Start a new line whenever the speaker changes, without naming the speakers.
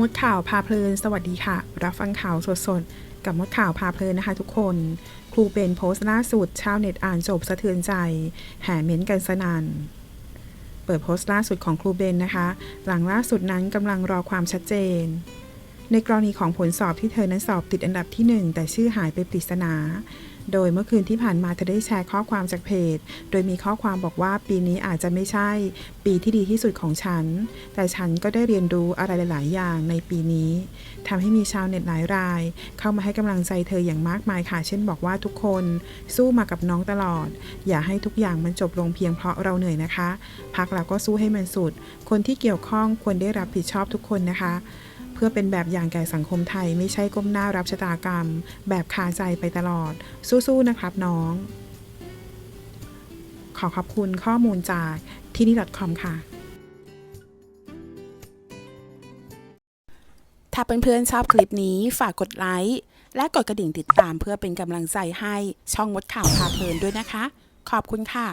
มดข่าวพาเพลิน สวัสดีค่ะ รับฟังข่าวสดๆ กับมดข่าวพาเพลินนะคะทุกคน ครูเบนโพสต์ล่าสุด ชาวเน็ตอ่านจบสะเทือนใจ แห่เม้นกันสนันเปิดโพสต์ล่าสุดของครูเบนนะคะ หลังล่าสุดนั้นกำลังรอความชัดเจน ในกรณีของผลสอบที่เธอนั้นสอบติดอันดับที่ 1 แต่ชื่อหายไปปริศนา โดยเมื่อคืนที่ผ่านมาเธอได้แชร์ข้อความจากเพจ โดยมีข้อความบอกว่าปีนี้อาจจะไม่ใช่ ปีที่ดีที่สุดของฉัน แต่ฉันก็ได้เรียนรู้อะไรหลาย ๆ อย่างในปีนี้ทำให้มีชาวเน็ตหลายราย เข้ามาให้กำลังใจเธออย่างมากมายค่ะ เช่นบอกว่าทุกคน สู้มากับน้องตลอด อย่าให้ทุกอย่างมันจบลงเพียงเพราะเราเหนื่อยนะคะ พักเราก็สู้ให้มันสุด คนที่เกี่ยวข้องควรได้รับผิดชอบทุกคนนะคะ พื่อเป็นแบบอย่างแก่สังคมไทยไม่ใช่ก้มหน้ารับชะตากรรม แบบคาใจไปตลอด สู้ๆนะครับน้อง ขอขอบคุณข้อมูลจากที่นี่ .com ค่ะ
ถ้าเพื่อนๆชอบคลิปนี้ฝากกดไลค์และกดกระดิ่งติดตามเพื่อเป็นกำลังใจให้ช่องมดข่าวพาเพลินด้วยนะคะ ขอบคุณค่ะ